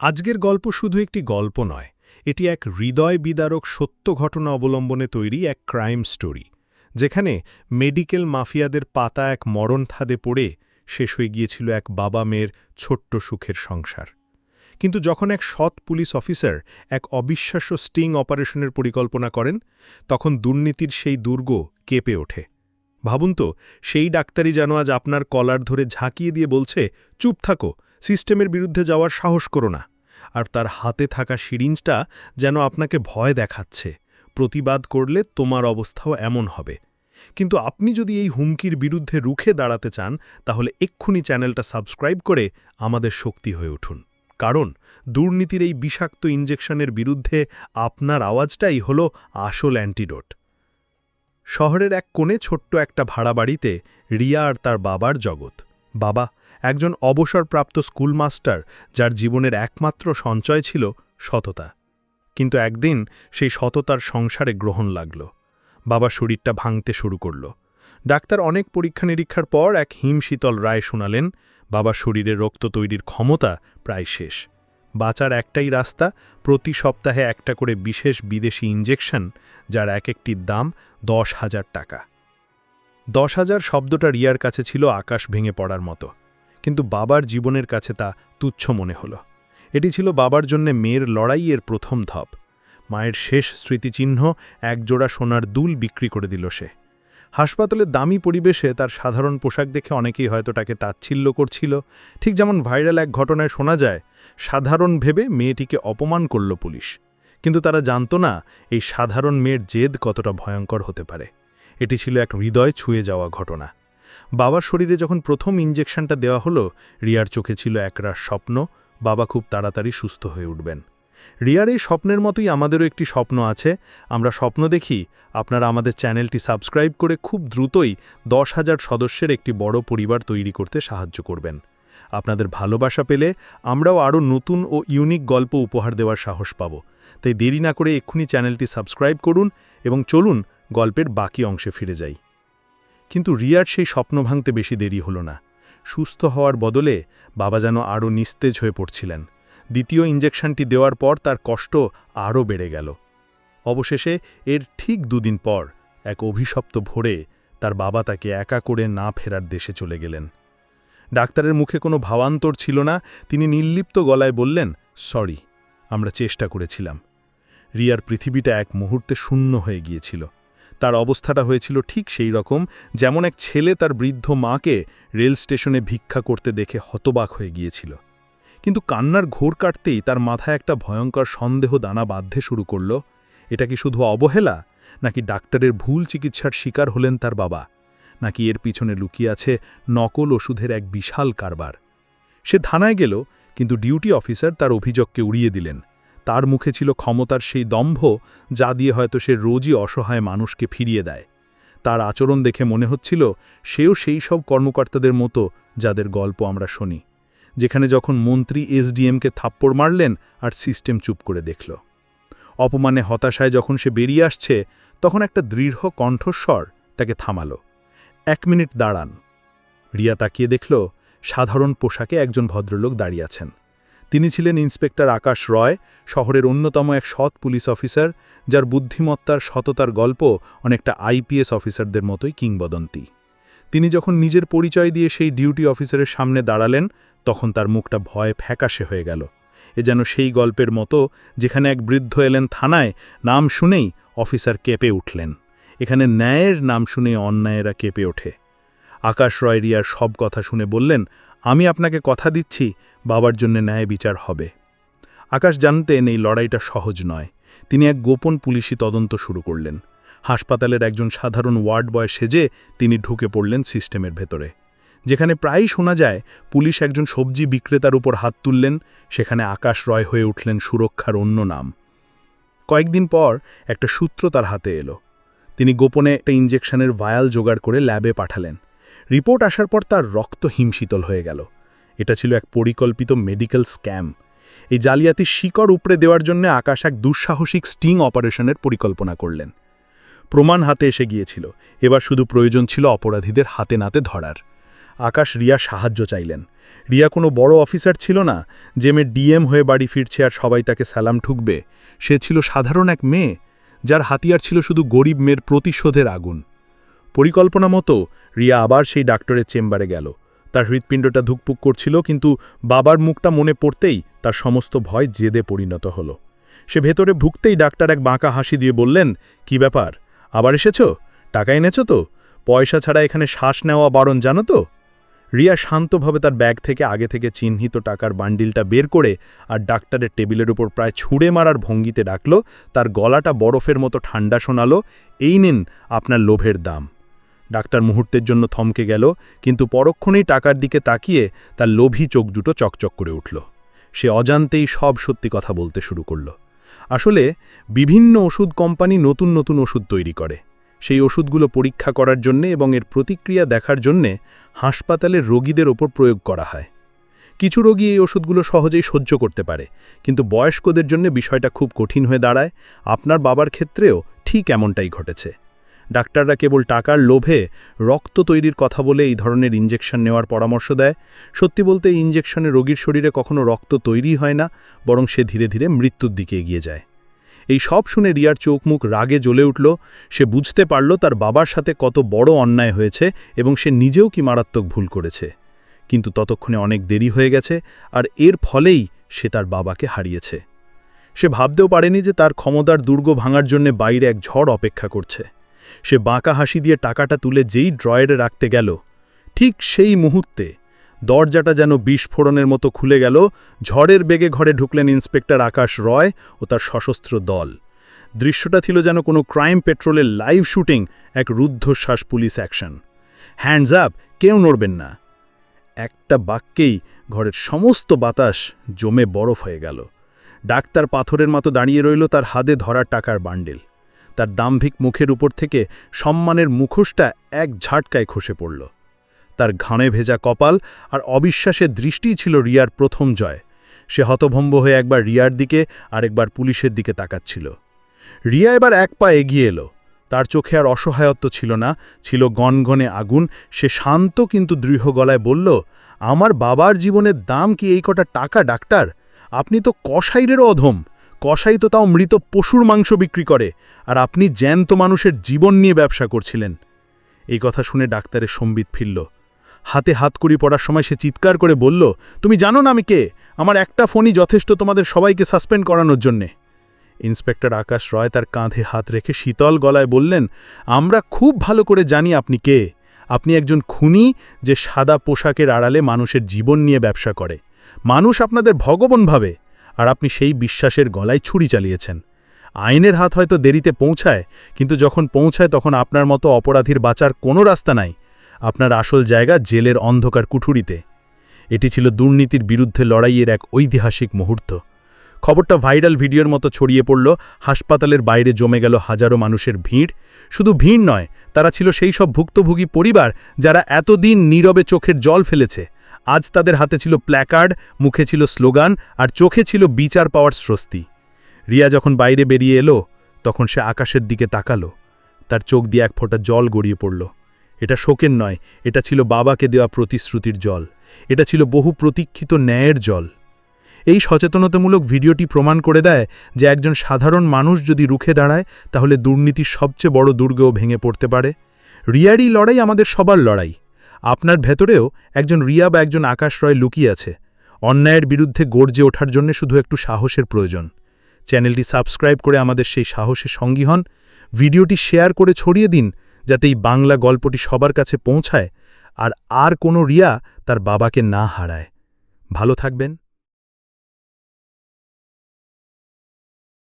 আজকের গল্প শুধু একটি গল্প নয়, এটি এক হৃদয় বিদারক সত্য ঘটনা অবলম্বনে তৈরি এক ক্রাইম স্টোরি, যেখানে মেডিকেল মাফিয়াদের পাতা এক মরণ থাদে পড়ে শেষ হয়ে গিয়েছিল এক বাবা মেয়ের ছোট্ট সুখের সংসার। কিন্তু যখন এক সৎ পুলিশ অফিসার এক অবিশ্বাস্য স্টিং অপারেশনের পরিকল্পনা করেন, তখন দুর্নীতির সেই দুর্গ কেঁপে ওঠে। ভাবুন তো, সেই ডাক্তারই যেন আজ আপনার কলার ধরে ঝাঁকিয়ে দিয়ে বলছে, চুপ থাকো সিস্টেমের বিরুদ্ধে যাওয়ার সাহস করো না, আর তার হাতে থাকা সিরিঞ্জটা যেন আপনাকে ভয় দেখাচ্ছে। প্রতিবাদ করলে তোমার অবস্থাও এমন হবে। কিন্তু আপনি যদি এই হুমকির বিরুদ্ধে রুখে দাঁড়াতে চান, তাহলে এক্ষুনি চ্যানেলটা সাবস্ক্রাইব করে আমাদের শক্তি হয়ে উঠুন। কারণ দুর্নীতির এই বিষাক্ত ইঞ্জেকশনের বিরুদ্ধে আপনার আওয়াজটাই হল আসল অ্যান্টিডোট। শহরের এক কোণে ছোট্ট একটা ভাড়া বাড়িতে রিয়া আর তার বাবার জগৎ। বাবা একজন অবসরপ্রাপ্ত স্কুলমাস্টার যার জীবনের একমাত্র সঞ্চয় ছিল সততা। কিন্তু একদিন সেই সততার সংসারে গ্রহণ লাগল। বাবা শরীরটা ভাঙতে শুরু করল। ডাক্তার অনেক পরীক্ষা নিরীক্ষার পর এক হিমশীতল রায় শোনালেন, বাবার শরীরে রক্ত তৈরির ক্ষমতা প্রায় শেষ। বাঁচার একটাই রাস্তা, প্রতি সপ্তাহে একটা করে বিশেষ বিদেশি ইঞ্জেকশন যার এক একটির দাম দশ হাজার টাকা। দশ হাজার শব্দটা রিয়ার কাছে ছিল আকাশ ভেঙে পড়ার মতো। কিন্তু বাবার জীবনের কাছে তা তুচ্ছ মনে হল। এটি ছিল বাবার জন্যে মেয়ের লড়াইয়ের প্রথম ধপ। মায়ের শেষ স্মৃতিচিহ্ন একজোড়া সোনার দুল বিক্রি করে দিল সে। হাসপাতালের দামি পরিবেশে তার সাধারণ পোশাক দেখে অনেকেই হয়তো তাকে তাচ্ছিল্য করছিল। ঠিক যেমন ভাইরাল এক ঘটনায় শোনা যায়, সাধারণ ভেবে মেয়েটিকে অপমান করল পুলিশ। কিন্তু তারা জানত না, এই সাধারণ মেয়ের জেদ কতটা ভয়ঙ্কর হতে পারে। এটি ছিল এক হৃদয় ছুঁয়ে যাওয়া ঘটনা। বাবার শরীরে যখন প্রথম ইঞ্জেকশনটা দেওয়া হলো, রিয়ার চোখে ছিল একরাশ স্বপ্ন, বাবা খুব তাড়াতাড়ি সুস্থ হয়ে উঠবেন। রিয়ার এই স্বপ্নের মতোই আমাদেরও একটি স্বপ্ন আছে, আমরা স্বপ্ন দেখি, আপনারা আমাদের চ্যানেলটি সাবস্ক্রাইব করে খুব দ্রুতই দশ হাজার সদস্যের একটি বড় পরিবার তৈরি করতে সাহায্য করবেন। আপনাদের ভালোবাসা পেলে আমরাও আরও নতুন ও ইউনিক গল্প উপহার দেওয়ার সাহস পাব। তাই দেরি না করে এক্ষুনি চ্যানেলটি সাবস্ক্রাইব করুন এবং চলুন গল্পের বাকি অংশে ফিরে যাই। কিন্তু রিয়ার সেই স্বপ্ন ভাঙতে বেশি দেরি হল না। সুস্থ হওয়ার বদলে বাবা যেন আরও নিস্তেজ হয়ে পড়ছিলেন। দ্বিতীয় ইঞ্জেকশনটি দেওয়ার পর তার কষ্ট আরও বেড়ে গেল। অবশেষে এর ঠিক দুদিন পর এক অভিশপ্ত ভোরে তার বাবা তাকে একা করে না ফেরার দেশে চলে গেলেন। ডাক্তারের মুখে কোনো ভাবান্তর ছিল না, তিনি নির্লিপ্ত গলায় বললেন, সরি, আমরা চেষ্টা করেছিলাম। রিয়ার পৃথিবীটা এক মুহূর্তে শূন্য হয়ে গিয়েছিল। তার অবস্থাটা হয়েছিল ঠিক সেই রকম, যেমন এক ছেলে তার বৃদ্ধ মাকে রেল স্টেশনে ভিক্ষা করতে দেখে হতবাক হয়ে গিয়েছিল। কিন্তু কান্নার ঘোর কাটতেই তার মাথায় একটা ভয়ঙ্কর সন্দেহ দানা বাঁধতে শুরু করল। এটা কি শুধু অবহেলা, নাকি ডাক্তারের ভুল চিকিৎসার শিকার হলেন তার বাবা? নাকি এর পিছনে লুকিয়ে আছে নকল ওষুধের এক বিশাল কারবার? সে থানায় গেল, কিন্তু ডিউটি অফিসার তার অভিযোগকে উড়িয়ে দিলেন। তার মুখে ছিল ক্ষমতার সেই দম্ভ যা দিয়ে হয়তো সে রোজই অসহায় মানুষকে ফিরিয়ে দেয়। তার আচরণ দেখে মনে হচ্ছিল সেও সেই সব কর্মকর্তাদের মতো যাদের গল্প আমরা শুনি, যেখানে যখন মন্ত্রী এসডিএমকে থাপ্পড় মারলেন আর সিস্টেম চুপ করে দেখল। অপমানে হতাশায় যখন সে বেরিয়ে আসছে, তখন একটা দৃঢ় কণ্ঠস্বর তাকে থামাল। এক মিনিট দাঁড়ান। রিয়া তাকিয়ে দেখল সাধারণ পোশাকে একজন ভদ্রলোক দাঁড়িয়ে আছেন। তিনি ছিলেন ইন্সপেক্টর আকাশ রয়, শহরের অন্যতম এক সৎ পুলিশ অফিসার, যার বুদ্ধিমত্তার সততার গল্প অনেকটা আইপিএস অফিসারদের মতোই কিংবদন্তি। তিনি যখন নিজের পরিচয় দিয়ে সেই ডিউটি অফিসারের সামনে দাঁড়ালেন, তখন তার মুখটা ভয় ফ্যাকাশে হয়ে গেল। এ যেন সেই গল্পের মতো, যেখানে এক বৃদ্ধ এলেন থানায়, নাম শুনেই অফিসার কেঁপে উঠলেন। এখানে ন্যায়ের নাম শুনে অন্যায়েরা কেঁপে ওঠে। আকাশ রয় রিয়ার সব কথা শুনে বললেন আমি আপনাকে কথা দিচ্ছি, বাবার জন্য ন্যায় বিচার হবে। আকাশ জানতেন এই লড়াইটা সহজ নয়। তিনি এক গোপন পুলিশি তদন্ত শুরু করলেন। হাসপাতালের একজন সাধারণ ওয়ার্ড বয় সেজে তিনি ঢুকে পড়লেন সিস্টেমের ভেতরে। যেখানে প্রায়ই শোনা যায়, পুলিশ একজন সবজি বিক্রেতার উপর হাত তুললেন, সেখানে আকাশ রয় হয়ে উঠলেন সুরক্ষার অন্য নাম। কয়েকদিন পর একটা সূত্র তার হাতে এলো। তিনি গোপনে একটা ইঞ্জেকশনের ভায়াল জোগাড় করে ল্যাবে পাঠালেন। রিপোর্ট আসার পর তার রক্ত হিমশীতল হয়ে গেল। এটা ছিল এক পরিকল্পিত মেডিকেল স্ক্যাম। এই জালিয়াতির শিকড় উপড়ে দেওয়ার জন্য আকাশ এক দুঃসাহসিক স্টিং অপারেশনের পরিকল্পনা করলেন। প্রমাণ হাতে এসে গিয়েছিল। এবার শুধু প্রয়োজন ছিল অপরাধীদের হাতে নাতে ধরার। আকাশ রিয়া সাহায্য চাইলেন। রিয়া কোনো বড় অফিসার ছিল না, যে মেয়ে ডিএম হয়ে বাড়ি ফিরছে আর সবাই তাকে সালাম ঠুকবে। সে ছিল সাধারণ এক মেয়ে, যার হাতিয়ার ছিল শুধু গরিব মেয়ের প্রতিশোধের আগুন। পরিকল্পনা মতো রিয়া আবার সেই ডাক্তারের চেম্বারে গেল। তার হৃৎপিণ্ডটা ধুকপুক করছিল, কিন্তু বাবার মুখটা মনে পড়তেই তার সমস্ত ভয় জেদে পরিণত হলো। সে ভেতরে ভুগতেই ডাক্তার এক বাঁকা হাসি দিয়ে বললেন, কি ব্যাপার? আবার এসেছ? টাকা এনেছ তো? পয়সা ছাড়া এখানে শ্বাস নেওয়া বারণ জানো তো? রিয়া শান্তভাবে তার ব্যাগ থেকে আগে থেকে চিহ্নিত টাকার বান্ডিলটা বের করে আর ডাক্তারের টেবিলের উপর প্রায় ছুঁড়ে মারার ভঙ্গিতে ডাকল, তার গলাটা বরফের মতো ঠান্ডা শোনালো, এই নিন আপনার লোভের দাম। ডাক্তার মুহূর্তের জন্য থমকে গেল, কিন্তু পরক্ষণেই টাকার দিকে তাকিয়ে তার লোভী চোখ দুটো চকচক করে উঠল। সে অজান্তেই সব সত্যি কথা বলতে শুরু করল। আসলে, বিভিন্ন ওষুধ কোম্পানি নতুন নতুন ওষুধ তৈরি করে। সেই ওষুধগুলো পরীক্ষা করার জন্যে এবং এর প্রতিক্রিয়া দেখার জন্যে হাসপাতালের রোগীদের ওপর প্রয়োগ করা হয়। কিছু রোগী এই ওষুধগুলো সহজেই সহ্য করতে পারে, কিন্তু বয়স্কদের জন্য বিষয়টা খুব কঠিন হয়ে দাঁড়ায়। আপনার বাবার ক্ষেত্রেও ঠিক এমনটাই ঘটেছে। ডাক্তাররা কেবল টাকার লোভে রক্ত তৈরির কথা বলে এই ধরনের ইঞ্জেকশন নেওয়ার পরামর্শ দেয়। সত্যি বলতে, এই ইঞ্জেকশনে রোগীর শরীরে কখনো রক্ত তৈরি হয় না, বরং সে ধীরে ধীরে মৃত্যুর দিকে এগিয়ে যায়। এই সব শুনে রিয়ার চোখ মুখ রাগে জ্বলে উঠল। সে বুঝতে পারল তার বাবার সাথে কত বড় অন্যায় হয়েছে এবং সে নিজেও কি মারাত্মক ভুল করেছে। কিন্তু ততক্ষণে অনেক দেরি হয়ে গেছে, আর এর ফলেই সে তার বাবাকে হারিয়েছে। সে ভাবতেও পারেনি যে তার ক্ষমতার দুর্গ ভাঙার জন্য বাইরে এক ঝড় অপেক্ষা করছে। সে বাঁকা হাসি দিয়ে টাকাটা তুলে যেই ড্রয়ারে রাখতে গেল, ঠিক সেই মুহূর্তে দরজাটা যেন বিস্ফোরণের মতো খুলে গেল, ঝড়ের বেগে ঘরে ঢুকলেন ইন্সপেক্টর আকাশ রয় ও তার সশস্ত্র দল। দৃশ্যটা ছিল যেন কোনো ক্রাইম পেট্রোলের লাইভ শুটিং, এক রুদ্ধশ্বাস পুলিশ অ্যাকশন। হ্যান্ডস আপ, কেউ নড়বেন না। একটা বাক্যেই ঘরের সমস্ত বাতাস জমে বরফ হয়ে গেল। ডাক্তার পাথরের মতো দাঁড়িয়ে রইল তার হাতে ধরা টাকার বান্ডেল। তার দাম্ভিক মুখের উপর থেকে সম্মানের মুখোশটা এক ঝাটকায় খসে পড়ল। তার ঘানে ভেজা কপাল আর অবিশ্বাসের দৃষ্টিই ছিল রিয়ার প্রথম জয়। সে হতভম্ব হয়ে একবার রিয়ার দিকে আর একবার পুলিশের দিকে তাকাচ্ছিল। রিয়া এবার এক পা এগিয়ে এলো। তার চোখে আর অসহায়ত্ব ছিল না, ছিল গনগনে আগুন। সে শান্ত কিন্তু দৃঢ় গলায় বলল, আমার বাবার জীবনের দাম কি এই কটা টাকা, ডাক্তার? আপনি তো কসাইরেরও অধম। কসাই তো তাও মৃত পশুর মাংস বিক্রি করে, আর আপনি জ্যান্ত মানুষের জীবন নিয়ে ব্যবসা করছিলেন। এই কথা শুনে ডাক্তারের সম্বিত ফিরল। হাতে হাত করি পড়ার সময় সে চিৎকার করে বলল, তুমি জানো না আমি কে? আমার একটা ফোনই যথেষ্ট তোমাদের সবাইকে সাসপেন্ড করানোর জন্যে। ইন্সপেক্টর আকাশ রয় তার কাঁধে হাত রেখে শীতল গলায় বললেন, আমরা খুব ভালো করে জানি আপনি কে। আপনি একজন খুনি যে সাদা পোশাকের আড়ালে মানুষের জীবন নিয়ে ব্যবসা করে। মানুষ আপনাদের ভগবান ভাবে। আর আপনি সেই বিশ্বাসের গলায় ছুরি চালিয়েছেন। আইনের হাত হয়তো দেরিতে পৌঁছায়, কিন্তু যখন পৌঁছায় তখন আপনার মতো অপরাধীর বাঁচার কোনো রাস্তা নাই। আপনার আসল জায়গা জেলের অন্ধকার কুঠুরিতে। এটি ছিল দুর্নীতির বিরুদ্ধে লড়াইয়ের এক ঐতিহাসিক মুহূর্ত। খবরটা ভাইরাল ভিডিওর মতো ছড়িয়ে পড়ল, হাসপাতালের বাইরে জমে গেল হাজারো মানুষের ভিড়। শুধু ভিড় নয়, তারা ছিল সেই সব ভুক্তভোগী পরিবার যারা এতদিন নীরবে চোখের জল ফেলেছে। আজ তাদের হাতে ছিল প্ল্যাকার্ড, মুখে ছিল স্লোগান আর চোখে ছিল বিচার পাওয়ার স্বস্তি। রিয়া যখন বাইরে বেরিয়ে এলো, তখন সে আকাশের দিকে তাকালো। তার চোখ দিয়ে এক ফোঁটা জল গড়িয়ে পড়ল। এটা শোকের নয়, এটা ছিল বাবাকে দেওয়া প্রতিশ্রুতির জল। এটা ছিল বহু প্রতীক্ষিত ন্যায়ের জল। এই সচেতনতামূলক ভিডিওটি প্রমাণ করে দেয় যে একজন সাধারণ মানুষ যদি রুখে দাঁড়ায়, তাহলে দুর্নীতির সবচেয়ে বড় দুর্গও ভেঙে পড়তে পারে। রিয়ারই লড়াই আমাদের সবার লড়াই। আপনার ভেতরেও একজন রিয়া বা একজন আকাশ রয় লুকিয়ে আছে। অন্যায়ের বিরুদ্ধে গর্জে ওঠার জন্য শুধু একটু সাহসের প্রয়োজন। চ্যানেলটি সাবস্ক্রাইব করে আমাদের সেই সাহসে সঙ্গী হন। ভিডিওটি শেয়ার করে ছড়িয়ে দিন, যাতে এই বাংলা গল্পটি সবার কাছে পৌঁছায় আর আর কোনো রিয়া তার বাবাকে না হারায়। ভালো থাকবেন।